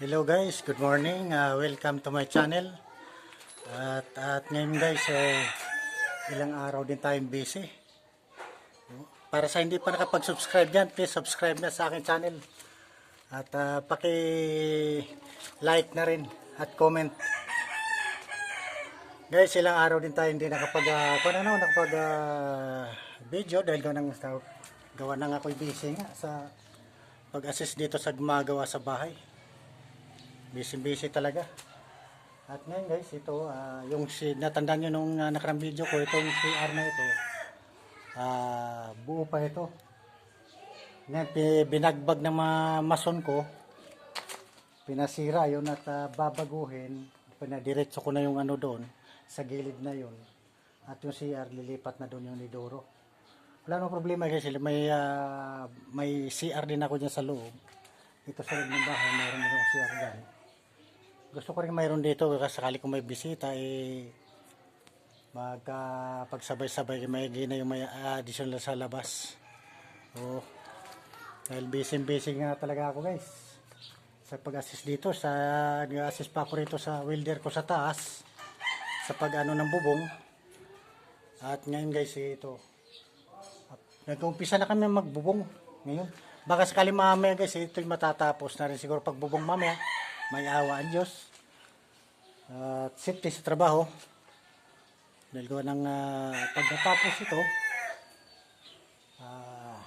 Hello guys, good morning. Uh, welcome to my channel. At, at ngayon guys, eh, ilang araw din tayong busy. Para sa hindi pa nakapag-subscribe dyan, please subscribe na sa aking channel. At uh, paki-like na rin at comment. Guys, ilang araw din tayo hindi nakapag, uh, kung ano, nakapag uh, video dahil gawa ng, gawa nang ako'y busy nga sa pag-assist dito sa gumagawa sa bahay. Busy-busy talaga. At ngayon guys, ito, ah, yung si, natandaan nyo nung uh, nakarang video ko, itong CR na ito, ah, buo pa ito. Ngayon, binagbag ng mga mason ko, pinasira yun at ah, babaguhin, pinadiretso ko na yung ano doon, sa gilid na yun. At yung CR, lilipat na doon yung nidoro. Wala nang problema guys, may, ah, may CR din ako dyan sa loob. Ito sa loob ng bahay, mayroon din ako CR dyan. Gusto ko rin mayroon dito kasi sakali kung may bisita eh magka pagsabay-sabay may gina yung may additional sa labas. Oo. Dahil busy-busy nga talaga ako guys. Sa pag-assist dito, sa nag-assist pa ako rito sa welder ko sa taas sa pag-ano ng bubong. At ngayon guys, ito. Nag-umpisa na kami magbubong ngayon. Baka sakali mamaya guys, ito'y matatapos na rin siguro pagbubong mamaya. May awa ang Diyos. At safety sa trabaho. Dahil ko ng ah, pag natapos ito, ah,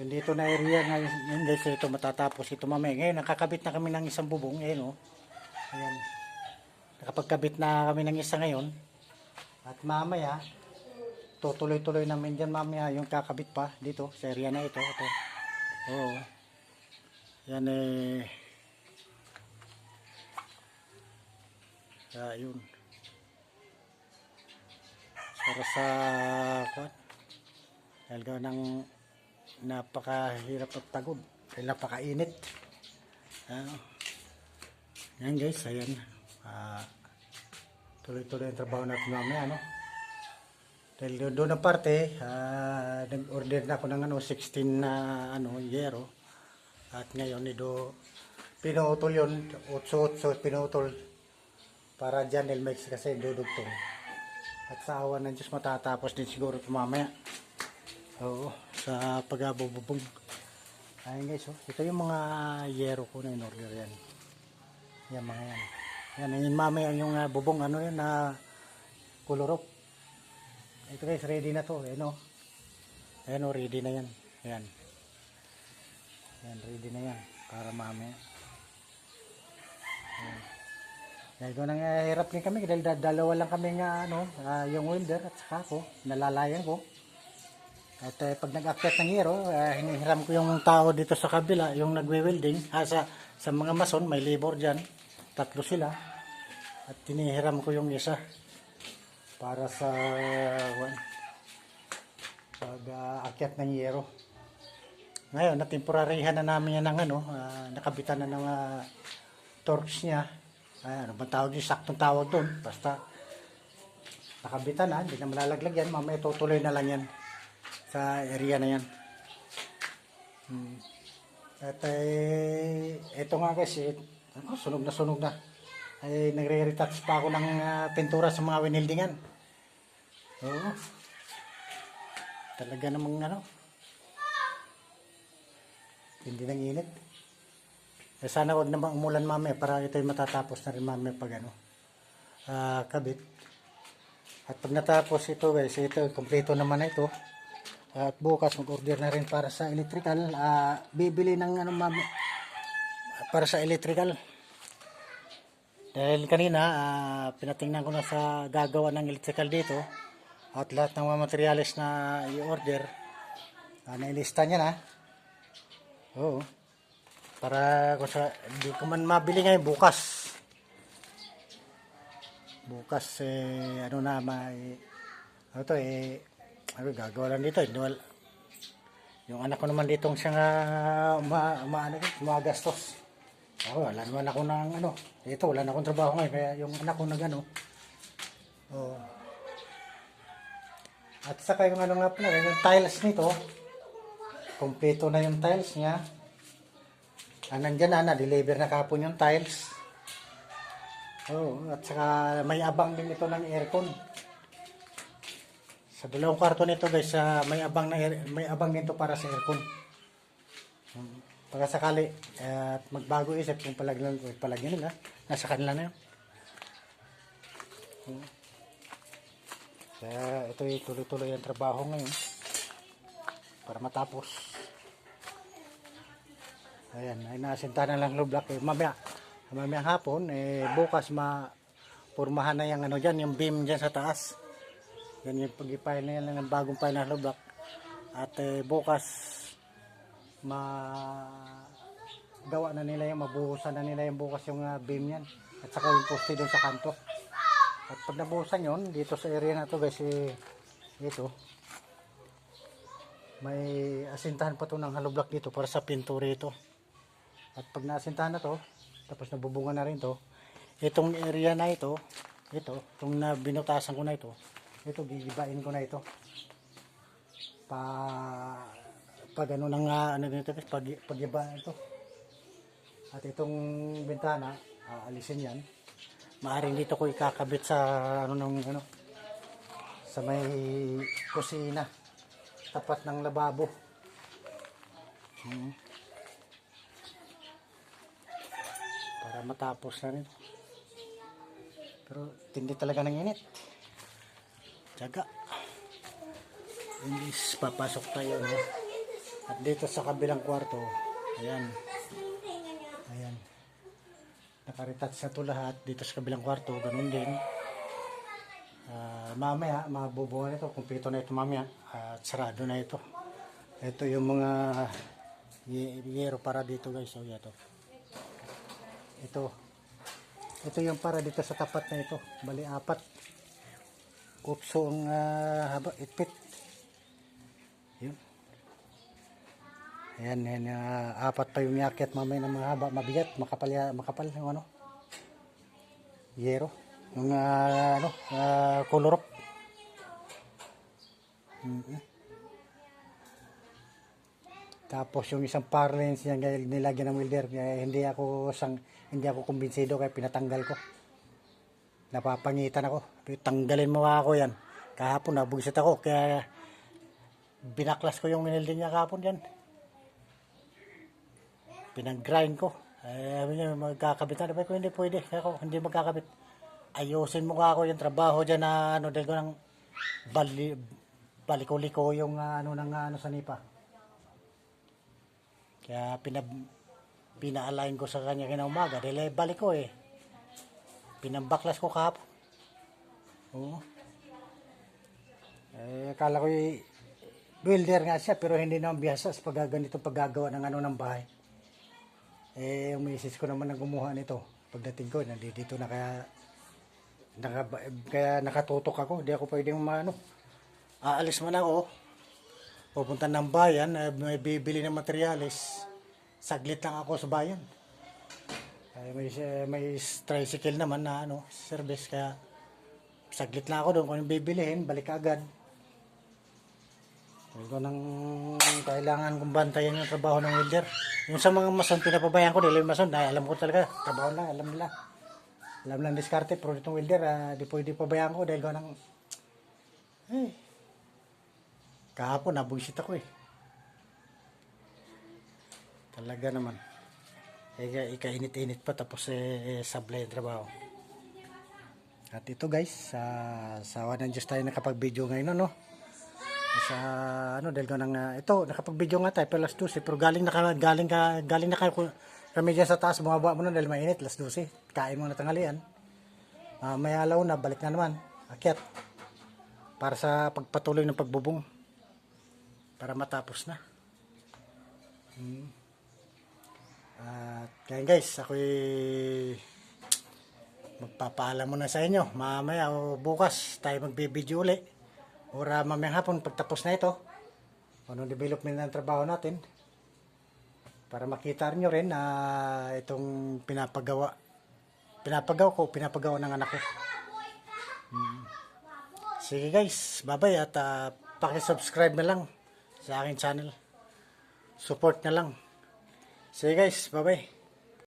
yun dito na area ngayon, yun guys, ito matatapos ito mamaya. Ngayon, nakakabit na kami ng isang bubong. Ngayon, oh. Ayan. Nakapagkabit na kami ng isa ngayon. At mamaya, tutuloy-tuloy namin dyan mamaya yung kakabit pa dito sa area na ito. ito. Oo. Yan eh. Ah, yun. Para sa kwan. Gawa ng napakahirap at pagod. Dahil napakainit. Ah. Yan guys, ayan. Ah, tuloy-tuloy ang trabaho natin mamaya, no? Dahil doon, doon ang parte, ah, nag-order na ako ng ano, 16 na ano, yero. At ngayon, ito, pinutol yun, 8-8 pinutol. Para dyan, Elmex kasi dudugtong. At sa awa ng Diyos, matatapos din siguro ito mamaya. Oo, sa pag-abububog. Ayun guys, oh. ito yung mga yero ko na in-order yan. Yan mga yan. Yan, yung mamaya yung ah, bubong, ano yan, na kulorok. Ito guys, ready na to. Ayan o. Ayan o, ready na yan. Ayan. Ayan, ready na yan. Para mamaya. Ayan. Dahil ko nang eh, hirap din kami dahil da- dalawa lang kami nga ano, ah, yung welder at saka ako, nalalayan ko. At eh, pag nag-akyat ng hero, eh, hinihiram ko yung tao dito sa kabila, yung nagwe-welding. Ah, sa, sa mga mason, may labor dyan. Tatlo sila. At hinihiram ko yung isa para sa wan, pag ah, akyat ng yero. Ngayon, na temporaryhan na namin yan ng ano, ah, nakabitan na ng uh, torques niya. Ay, ano ba tawag yung saktong tawag doon? Basta nakabitan na, hindi na malalaglag yan. Mamaya tutuloy na lang yan sa area na yan. Hmm. At eh, ito nga kasi, ano, sunog na sunog na. Ay, nagre-retouch pa ako ng ah, pintura sa mga winildingan. Oo. Talaga namang ano. Hindi nang init. Eh, sana wag namang umulan mamaya para ito'y matatapos na rin mamaya pag ano. ah, kabit. At pag natapos ito guys, ito, kompleto naman na ito. At bukas mag-order na rin para sa electrical. Ah, bibili ng ano mamaya para sa electrical. Dahil kanina, ah, pinatingnan ko na sa gagawa ng electrical dito. At lahat ng mga materials na i-order, ah, nailista niya na. Oo. Para kung sa, hindi ko man mabili ngayon bukas. Bukas, eh, ano na, may, ano to, eh, ano, gagawa lang dito. Hindi wal- yung anak ko naman dito siya nga, ma, ma, ano, gumagastos. Ako, wala naman ako ng ano. Ito, wala na akong trabaho ngayon. Kaya yung anak ko nag ano. Oh. At saka yung ano nga pala, yung tiles nito. Kompleto na yung tiles niya. Ah, nandyan na, na-deliver na kapon yung tiles. Oo, at saka may abang din ito ng aircon. Sa dalawang kwarto nito guys, ah, may abang na may abang nito para sa aircon. Hmm, Pagka sakali at magbago isip kung palagyan palagyan nila, nasa kanila na yun. Hmm. Kaya ito ay tuloy-tuloy ang trabaho ngayon para matapos. Ayan, ay nasinta na lang lublak. Eh, mamaya, mamaya hapon, eh, bukas ma purmahan na yung ano dyan, yung beam dyan sa taas. Yan yung pag-ipile na yan ng bagong pile na lublak. At eh, bukas, ma gawa na nila yung mabuhusan na nila yung bukas yung ah, beam yan. At saka yung poste doon sa kanto. At pag nabuhusan yun, dito sa area na to guys, eh, ito, may asintahan pa to ng hollow block dito para sa pinto rito. At pag naasintahan na to, tapos nabubunga na rin to, itong area na ito, ito, itong na binutasan ko na ito, ito, gigibain ko na ito. Pa, pag ano nang ah, ano dito, pag, pagiba ito. At itong bintana, aalisin yan. Maaring dito ko ikakabit sa ano nung ano, sa may kusina tapat ng lababo. Hmm. Para matapos na rin. Pero tindi talaga ng init. Tiyaga. Imbis papasok tayo. No? At dito sa kabilang kwarto, ayan. Ayan. Nakaritats na to lahat. Dito sa kabilang kwarto, ganun din. Ah, mamaya, mabubuo na ito. Kumpleto na ito mamaya. At sarado na ito. Ito yung mga ye- yero para dito guys. So, ito. Ito. Ito yung para dito sa tapat na ito. Bali, apat. Kupso ang ah, haba, itpit. Yun. Ayan, yan, ah, apat pa yung yakit mamaya ng mga haba, mabigat, makapal, makapal yung ano. Yero. Yung ah, ano, uh, kolorok. Mhm. Tapos yung isang parlance niya nilagyan ng welder, kaya hindi ako sang hindi ako kumbinsido kaya pinatanggal ko. Napapangitan ako. Tanggalin mo ako yan. Kahapon nabugsit ako kaya binaklas ko yung minilding niya kahapon yan. Pinag-grind ko. Eh, niya, magkakabit na. Sabi ko, hindi pwede. Ako, hindi magkakabit. Ayusin mo ka ako yung trabaho dyan na ano, dahil ko nang bali, baliko-liko yung ah, ano ng ano sa nipa. Kaya pinab, pina-align ko sa kanya kinaumaga. Dahil eh, balik ko eh. Pinambaklas ko kahapon. Oo. Eh, akala ko eh, builder nga siya pero hindi naman biyasa sa paggaganito paggagawa ng ano ng bahay. Eh, yung misis ko naman ang gumawa nito. Pagdating ko, nandito na kaya naka, kaya nakatutok ako. Hindi ako pwedeng maano. Aalis man ako. Pupunta ng bayan, eh, may bibili ng materyales. Saglit lang ako sa bayan. Eh, may, may tricycle naman na ano, service kaya saglit lang ako doon kung bibilihin, balik agad. Ko nang kailangan kong bantayan yung trabaho ng welder. Yung sa mga mason, pinapabayan ko, dahil yung mason, dahil alam ko talaga, trabaho lang, alam nila. Alam lang diskarte, pero itong welder, ah, di pwede pabayaan ko dahil ko nang, eh, kahapon, nabuisit ako eh. Talaga naman. Ika, ikainit-init pa tapos eh, sablay ang trabaho. At ito guys, sa sawa ng Diyos tayo nakapag-video ngayon, no? Sa ano dahil ko nang ah, ito nakapag-video nga tayo pero last 12 pero galing na ka, galing ka galing na kayo kami diyan sa taas bumaba mo na dahil mainit last 12 kain mo na tanghalian Ah, may alaw na balik na naman akyat para sa pagpatuloy ng pagbubong para matapos na hmm. at kaya guys ako'y magpapaalam muna sa inyo mamaya o bukas tayo magbibideo uli Ora mamayang hapon pagtapos na ito, anong development ng trabaho natin para makita nyo rin na itong pinapagawa pinapagawa ko, pinapagawa ng anak ko. Hmm. Sige guys, bye-bye at uh, paki-subscribe na lang sa aking channel. Support na lang. Sige guys, bye-bye.